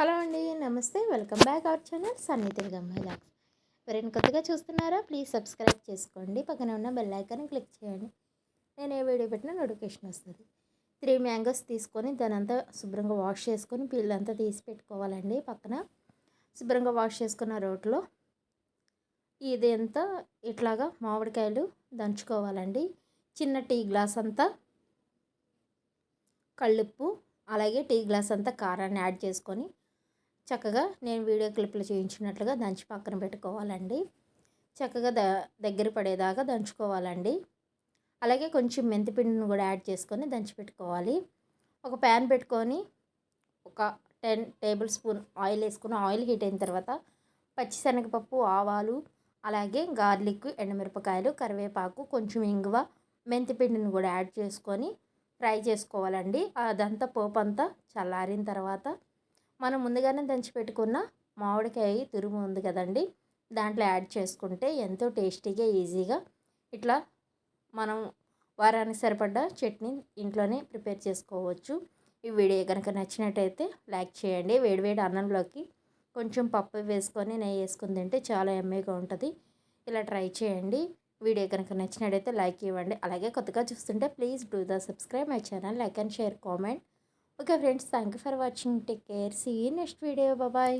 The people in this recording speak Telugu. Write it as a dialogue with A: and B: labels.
A: హలో అండి నమస్తే welcome back our channel Sunny Telugu మహిళాక్స్ ఎవరైనా కొత్తగా చూస్తున్నారా ప్లీజ్ సబ్స్క్రైబ్ చేసుకోండి పక్కన ఉన్న బెల్ ఐకాన్ క్లిక్ చేయండి నేను ఏ వీడియో పెట్టినా నోటిఫికేషన్ వస్తుంది త్రీ మ్యాంగోస్ తీసుకొని దాని అంతా శుభ్రంగా వాష్ చేసుకొని పిల్లంతా తీసి పెట్టుకోవాలండి పక్కన శుభ్రంగా వాష్ చేసుకున్న రోట్లో ఇది ఎంత ఇట్లాగా మామిడికాయలు దంచుకోవాలండి చిన్న టీ గ్లాస్ అంతా కళ్ళుప్పు అలాగే టీ గ్లాస్ అంతా కారాన్ని యాడ్ చేసుకొని చక్కగా నేను వీడియో క్లిప్లు చేయించినట్లుగా దంచి పక్కన పెట్టుకోవాలండి చక్కగా ద దగ్గర పడేదాకా దంచుకోవాలండి అలాగే కొంచెం మెంతిపిండిని కూడా యాడ్ చేసుకొని దంచి పెట్టుకోవాలి ఒక ప్యాన్ పెట్టుకొని ఒక టెన్ టేబుల్ స్పూన్ ఆయిల్ వేసుకుని ఆయిల్ హీట్ అయిన తర్వాత పచ్చిశనగపప్పు ఆవాలు అలాగే గార్లిక్ ఎండమిరపకాయలు కరివేపాకు కొంచెం ఇంగువ మెంతిపిండిని కూడా యాడ్ చేసుకొని ఫ్రై చేసుకోవాలండి అదంతా పోపు అంతా చల్లారిన తర్వాత మనం ముందుగానే దంచి పెట్టుకున్న మామిడికాయ తురుము ఉంది కదండి దాంట్లో యాడ్ చేసుకుంటే ఎంతో టేస్టీగా ఈజీగా ఇట్లా మనం వారానికి సరిపడ్డ చట్నీ ఇంట్లోనే ప్రిపేర్ చేసుకోవచ్చు ఈ వీడియో కనుక నచ్చినట్టయితే లైక్ చేయండి వేడివేడి అన్నంలోకి కొంచెం పప్పు వేసుకొని నెయ్యి వేసుకుని తింటే చాలా ఎమ్మీగా ఉంటుంది ఇలా ట్రై చేయండి వీడియో కనుక నచ్చినట్టయితే లైక్ ఇవ్వండి అలాగే కొత్తగా చూస్తుంటే please do the subscribe my channel like and share comment okay friends thank you for watching take care see next video bye